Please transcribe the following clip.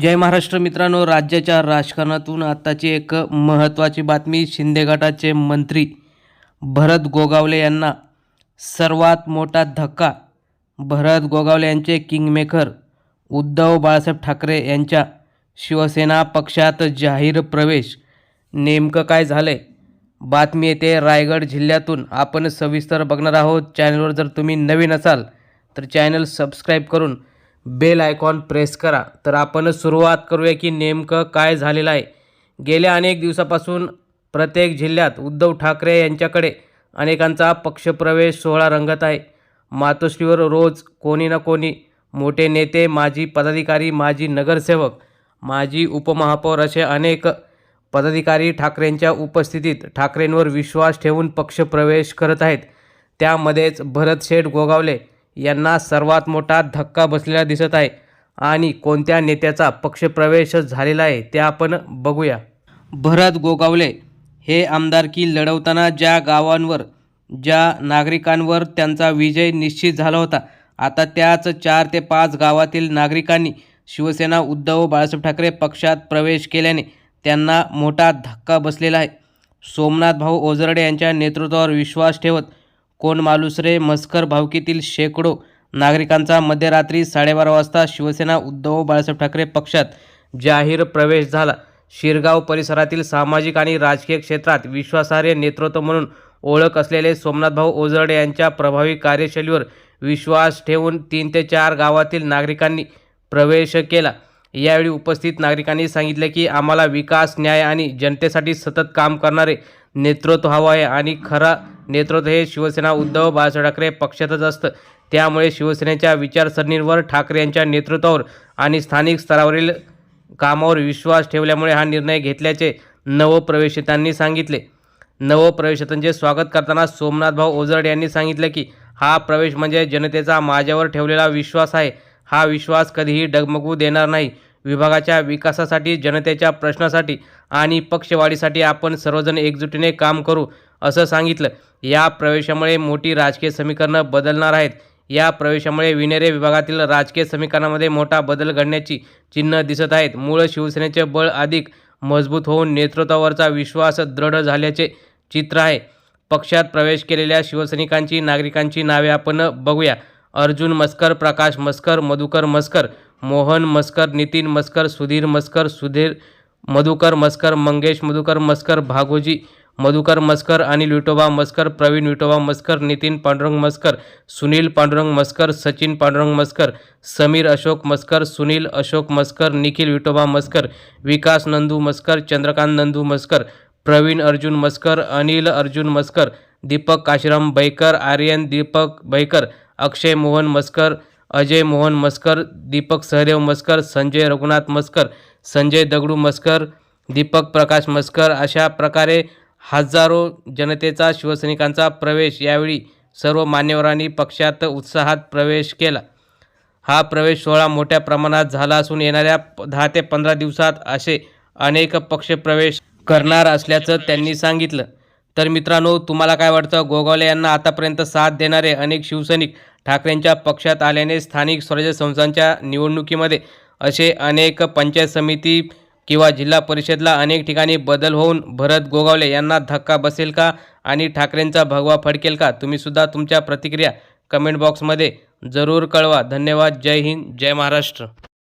जय महाराष्ट्र मित्रांनो राज्याच्या राजकारणातून आत्ताची एक महत्त्वाची बातमी शिंदे गटाचे मंत्री भरत गोगावले यांना. सर्वात मोठा धक्का भरत गोगावले यांचे किंगमेकर उद्धव बाळासाहेब ठाकरे यांच्या. शिवसेना पक्षात जाहीर प्रवेश. नेमकं काय झालंय? बातमी येते रायगड जिल्ह्यातून. आपण सविस्तर बघणार आहोत. चॅनलवर जर तुम्ही नवीन असाल तर चॅनल सबस्क्राईब करून बेल आयकॉन प्रेस करा. तर आपण सुरुवात करूया की नेमकं काय झालेलं आहे. गेल्या अनेक दिवसापासून प्रत्येक जिल्ह्यात उद्धव ठाकरे यांच्याकडे अनेकांचा पक्षप्रवेश सोहळा रंगत आहे. मातोश्रीवर रोज कोणी ना कोणी मोठे नेते माजी पदाधिकारी माजी नगरसेवक माजी उपमहापौर असे अनेक पदाधिकारी ठाकरेंच्या उपस्थितीत ठाकरेंवर विश्वास ठेवून पक्षप्रवेश करत आहेत. त्यामध्येच भरत शेठ गोगावले यांना सर्वात मोठा धक्का बसलेला दिसत आहे. आणि कोणत्या नेत्याचा पक्षप्रवेश झालेला आहे ते आपण बघूया. भरत गोगावले हे आमदारकी लढवताना ज्या गावांवर ज्या नागरिकांवर त्यांचा विजय निश्चित झाला होता आता त्याच चार ते पाच गावातील नागरिकांनी शिवसेना उद्धव बाळासाहेब ठाकरे पक्षात प्रवेश केल्याने त्यांना मोठा धक्का बसलेला आहे. सोमनाथ भाऊ ओझरडे यांच्या नेतृत्वावर विश्वास ठेवत कोण मालुसरे मस्कर भावकीतील शेकडो नागरिकांचा मध्यरात्री साडेबारा वाजता शिवसेना उद्धव बाळासाहेब ठाकरे पक्षात जाहीर प्रवेश झाला. शिरगाव परिसरातील सामाजिक आणि राजकीय क्षेत्रात विश्वासार्ह नेतृत्व म्हणून ओळख असलेले सोमनाथभाऊ ओझरडे यांच्या प्रभावी कार्यशैलीवर विश्वास ठेवून तीन ते चार गावातील नागरिकांनी प्रवेश केला. यावेळी उपस्थित नागरिकांनी सांगितले की आम्हाला विकास न्याय आणि जनतेसाठी सतत काम करणारे नेतृत्व हवं आहे आणि खरा नेतृत्व हे शिवसेना उद्धव बाळासाहेब ठाकरे पक्षातच असतं. त्यामुळे शिवसेनेच्या विचारसरणीवर ठाकरे यांच्या नेतृत्वावर आणि स्थानिक स्तरावरील कामावर विश्वास ठेवल्यामुळे हा निर्णय घेतल्याचे नवप्रवेशितांनी सांगितले. नवप्रवेशितांचे स्वागत करताना सोमनाथ भाऊ ओझरडे यांनी सांगितले की हा प्रवेश म्हणजे जनतेचा माझ्यावर ठेवलेला विश्वास आहे. हा विश्वास कधीही डगमगू देणार नाही. विभागाच्या विकासासाठी जनतेच्या प्रश्नासाठी आणि पक्षवाढीसाठी आपण सर्वजण एकजुटीने काम करू. असं सांगितलं. या प्रवेशामुळे मोठी राजकीय समीकरणं बदलणार आहेत. या प्रवेशामुळे विनेरे विभागातील राजकीय समीकरणामध्ये मोठा बदल घडण्याची चिन्ह दिसत आहेत. मूळ शिवसेनेचे बळ अधिक मजबूत होऊन नेतृत्वावरचा विश्वास दृढ झाल्याचे चित्र आहे. पक्षात प्रवेश केलेल्या शिवसैनिकांची नागरिकांची नावे आपण बघूया. अर्जुन मस्कर प्रकाश मस्कर मधुकर मस्कर मोहन मस्कर नितीन मस्कर सुधीर मस्कर सुधीर मधुकर मस्कर मंगेश मधुकर मस्कर भागोजी मधुकर मस्कर अनिल विटोबा मस्कर प्रवीण विटोबा मस्कर नितीन पांडुरंग मस्कर सुनील पांडुरंग मस्कर सचिन पांडुरंग मस्कर समीर अशोक मस्कर सुनील अशोक मस्कर निखिल विटोबा मस्कर विकास नंदू मस्कर चंद्रकांत नंदू मस्कर प्रवीण अर्जुन मस्कर अनिल अर्जुन मस्कर दीपक काशीराम बैकर आर्यन दीपक बैकर अक्षय मोहन मस्कर अजय मोहन मस्कर दीपक सहदेव मस्कर संजय रघुनाथ मस्कर संजय दगडू मस्कर दीपक प्रकाश मस्कर अशा प्रकारे हजारो जनतेचा शिवसैनिकांचा प्रवेश यावेळी सर्व मान्यवरांनी पक्षात उत्साहात प्रवेश केला. हा प्रवेश सोहळा मोठ्या प्रमाणात झाला असून येणाऱ्या प- दहा ते पंधरा दिवसात असे अनेक पक्ष प्रवेश करणार असल्याचं त्यांनी सांगितलं. तर मित्रांनो तुम्हाला काय वाटतं? गोगावले यांना आतापर्यंत साथ देणारे अनेक शिवसैनिक ठाकरेंच्या पक्षात आल्याने स्थानिक स्वराज्य संस्थांच्या निवडणुकीमध्ये असे अनेक पंचायत समिती किंवा जिल्हा परिषदला अनेक ठिकाणी बदल होऊन भरत गोगावले यांना धक्का बसेल का आणि ठाकरेंचा भगवा फडकेल का? तुम्हीसुद्धा तुमच्या प्रतिक्रिया कमेंट बॉक्समध्ये जरूर कळवा. धन्यवाद. जय हिंद. जय महाराष्ट्र.